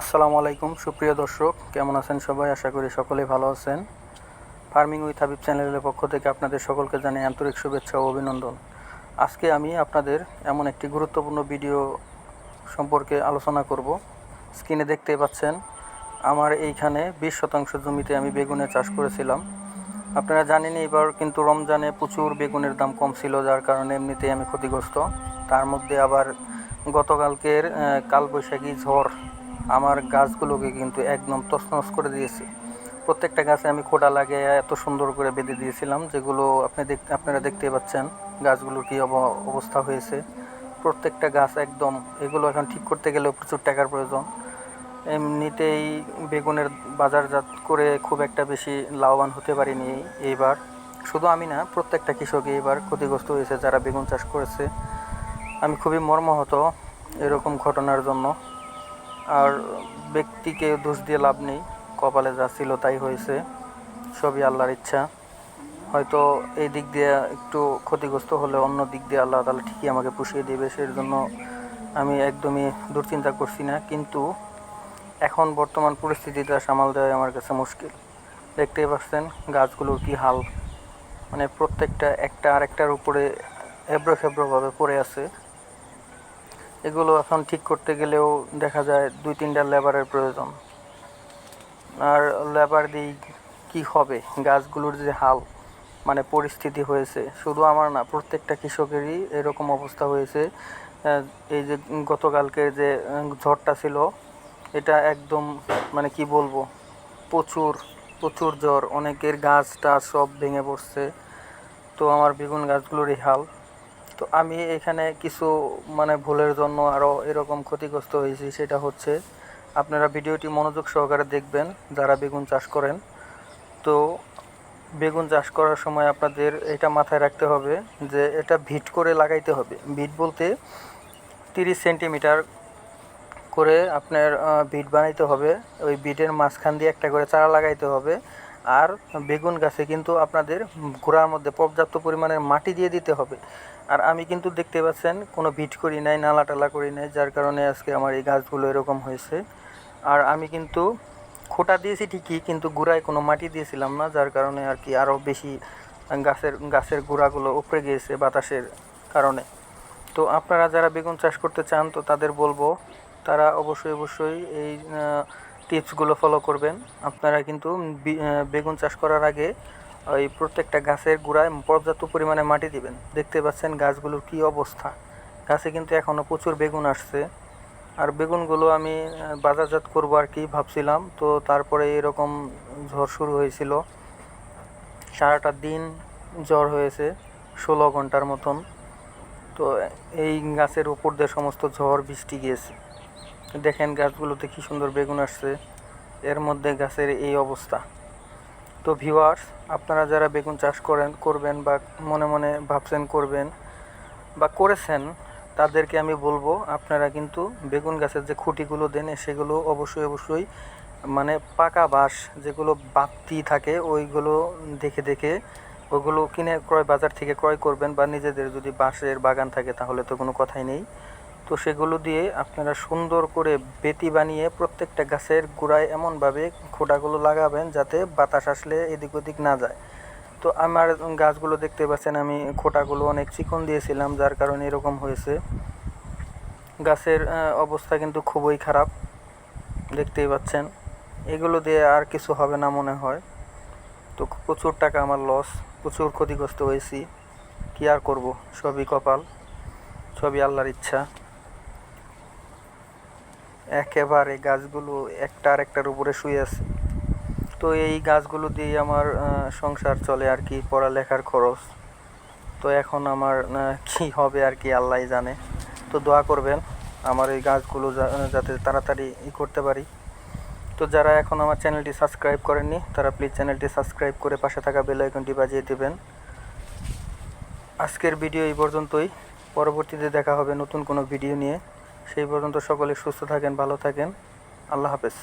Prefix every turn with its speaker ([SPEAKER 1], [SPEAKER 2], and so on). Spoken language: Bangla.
[SPEAKER 1] আসসালামু আলাইকুম, সুপ্রিয় দর্শক, কেমন আছেন সবাই? আশা করি সকলেই ভালো আছেন। ফার্মিং উইথ হাবিব চ্যানেলের পক্ষ থেকে আপনাদের সকলকে জানাই আন্তরিক শুভেচ্ছা ও অভিনন্দন। আজকে আমি আপনাদের এমন একটি গুরুত্বপূর্ণ ভিডিও সম্পর্কে আলোচনা করব। স্ক্রিনে দেখতে পাচ্ছেন, আমার এইখানে বিশ শতাংশ জমিতে আমি বেগুনের চাষ করেছিলাম। আপনারা জানেন এবার কিন্তু রমজানে প্রচুর বেগুনের দাম কম ছিল, যার কারণে এমনিতেই আমি ক্ষতিগ্রস্ত। তার মধ্যে আবার গতকালকের কালবৈশাখী ঝড় আমার গাছগুলোকে কিন্তু একদম তছনছ করে দিয়েছে। প্রত্যেকটা গাছে আমি খোটা লাগিয়ে এত সুন্দর করে বেঁধে দিয়েছিলাম, যেগুলো আপনি দেখ, আপনারা দেখতে পাচ্ছেন গাছগুলোর কী অব- অবস্থা হয়েছে। প্রত্যেকটা গাছ একদম, এগুলো এখন ঠিক করতে গেলেও প্রচুর টাকার প্রয়োজন। এমনিতেই বেগুনের বাজারজাত করে খুব একটা বেশি লাভবান হতে পারিনি এইবার। শুধু আমি না, প্রত্যেকটা কৃষকই এবার ক্ষতিগ্রস্ত হয়েছে যারা বেগুন চাষ করেছে। আমি খুবই মর্মাহত এরকম ঘটনার জন্য। আর ব্যক্তিকে দোষ দিয়ে লাভ নেই। কপালে যা ছিল তাই হয়েছে। সবই আল্লাহর ইচ্ছা। হয়তো এই দিক দিয়ে একটু ক্ষতিগ্রস্ত হলে অন্য দিক দিয়ে আল্লাহ তালা ঠিকই আমাকে পুষিয়ে দেবে। সেই জন্য আমি একদমই দুশ্চিন্তা করছি না। কিন্তু এখন বর্তমান পরিস্থিতিটা সামাল দেওয়া আমার কাছে মুশকিল। দেখতেই পাচ্ছেন গাছগুলোর কি হাল। মানে প্রত্যেকটা একটা আরেকটার উপরে এবড়ো খেবড়োভাবে পড়ে আছে। এগুলো এখন ঠিক করতে গেলেও দেখা যায় দুই তিনটা লেবারের প্রয়োজন। আর লেবার দিই কি হবে? গাছগুলোর যে হাল মানে পরিস্থিতি হয়েছে, শুধু আমার না, প্রত্যেকটা কৃষকেরই এরকম অবস্থা হয়েছে। এই যে গতকালকে যে ঝড়টা ছিল, এটা একদম মানে কি বলব, প্রচুর প্রচুর জ্বর অনেকের গাছ টাছ সব ভেঙে পড়ছে। তো আমার বেগুন গাছগুলোর এই হাল। তো আমি এখানে কিছু মানে ভুলের জন্য আরও এরকম ক্ষতিগ্রস্ত হয়েছি, সেটা হচ্ছে আপনারা ভিডিওটি মনোযোগ সহকারে দেখবেন, যারা বেগুন চাষ করেন। তো বেগুন চাষ করার সময় আপনাদের এটা মাথায় রাখতে হবে যে এটা ভিট করে লাগাইতে হবে। ভিট বলতে তিরিশ সেন্টিমিটার করে আপনার বিট বানাইতে হবে। ওই বিটের মাঝখান দিয়ে একটা করে চারা লাগাইতে হবে। আর বেগুন গাছে কিন্তু আপনাদের গোড়ার মধ্যে পর্যাপ্ত পরিমাণের মাটি দিয়ে দিতে হবে। আর আমি কিন্তু দেখতে পাচ্ছেন, কোনো ভিট করি নাই, নালা টালা করি নাই, যার কারণে আজকে আমার এই গাছগুলো এরকম হয়েছে। আর আমি কিন্তু খোটা দিয়েছি ঠিকই, কিন্তু গোড়ায় কোনো মাটি দিয়েছিলাম না, যার কারণে আর কি আরও বেশি গাছের গাছের গোড়াগুলো উপড়ে গিয়েছে বাতাসের কারণে। তো আপনারা যারা বেগুন চাষ করতে চান, তো তাদের বলব, তারা অবশ্যই অবশ্যই এই টিপসগুলো ফলো করবেন। আপনারা কিন্তু বেগুন চাষ করার আগে ওই প্রত্যেকটা গাছের গোড়ায় পর্যাপ্ত পরিমাণে মাটি দিবেন। দেখতে পাচ্ছেন গাছগুলোর কী অবস্থা। গাছে কিন্তু এখনও প্রচুর বেগুন আসছে। আর বেগুনগুলো আমি বাজারজাত করব আর কি ভাবছিলাম। তো তারপরে এরকম ঝড় শুরু হয়েছিল। সারাটা দিন জ্বর হয়েছে, ষোলো ঘণ্টার মতন। তো এই গাছের উপর দিয়ে সমস্ত ঝড়, বৃষ্টি গিয়েছে। দেখেন গাছগুলোতে কি সুন্দর বেগুন আসছে। এর মধ্যে গাছের এই অবস্থা। তো ভিউয়ার্স আপনারা যারা বেগুন চাষ করেন, করবেন বা মনে মনে ভাবছেন করবেন বা করেছেন, তাদেরকে আমি বলব, আপনারা কিন্তু বেগুন গাছের যে খুঁটিগুলো দেন, সেগুলো অবশ্যই অবশ্যই মানে পাকা বাঁশ যেগুলো বাতি থাকে, ওইগুলো দেখে দেখে ওগুলো কিনে ক্রয় বাজার থেকে ক্রয় করবেন বা নিজেদের যদি বাঁশের বাগান থাকে, তাহলে তো কোনো কথাই নেই। তো সেগুলো দিয়ে আপনারা সুন্দর করে বেতি বানিয়ে প্রত্যেকটা গাছের গোড়ায় এমনভাবে খোঁটাগুলো লাগাবেন যাতে বাতাস আসলে এদিক ওদিক না যায়। তো আমার গাছগুলো দেখতে পাচ্ছেন, আমি খোঁটাগুলো অনেক চিকন দিয়েছিলাম, যার কারণে এরকম হয়েছে। গাছের অবস্থা কিন্তু খুবই খারাপ, দেখতেই পাচ্ছেন। এগুলো দিয়ে আর কিছু হবে না মনে হয়। তো প্রচুর টাকা আমার লস, প্রচুর ক্ষতিগ্রস্ত হয়েছি। কি আর করব? সবই কপাল, সবই আল্লাহর ইচ্ছা। একেবারে গাছগুলো একটা আর একটার উপরে শুয়ে আছে। তো এই গাছগুলো দিয়ে আমার সংসার চলে আর কি, পড়ালেখার খরচ। তো এখন আমার কি হবে আর কি আল্লাহ জানে। তো দোয়া করবেন আমার এই গাছগুলো যাতে তাড়াতাড়ি ই করতে পারি। তো যারা এখন আমার চ্যানেলটি সাবস্ক্রাইব করেননি, তারা প্লিজ চ্যানেলটি সাবস্ক্রাইব করে পাশে থাকা বেল আইকনটি বাজিয়ে দেবেন। আজকের ভিডিও এই পর্যন্তই। পরবর্তীতে দেখা হবে নতুন কোনো ভিডিও নিয়ে। সেই পর্যন্ত সকলে সুস্থ থাকেন ভালো থাকেন। আল্লাহ হাফেজ।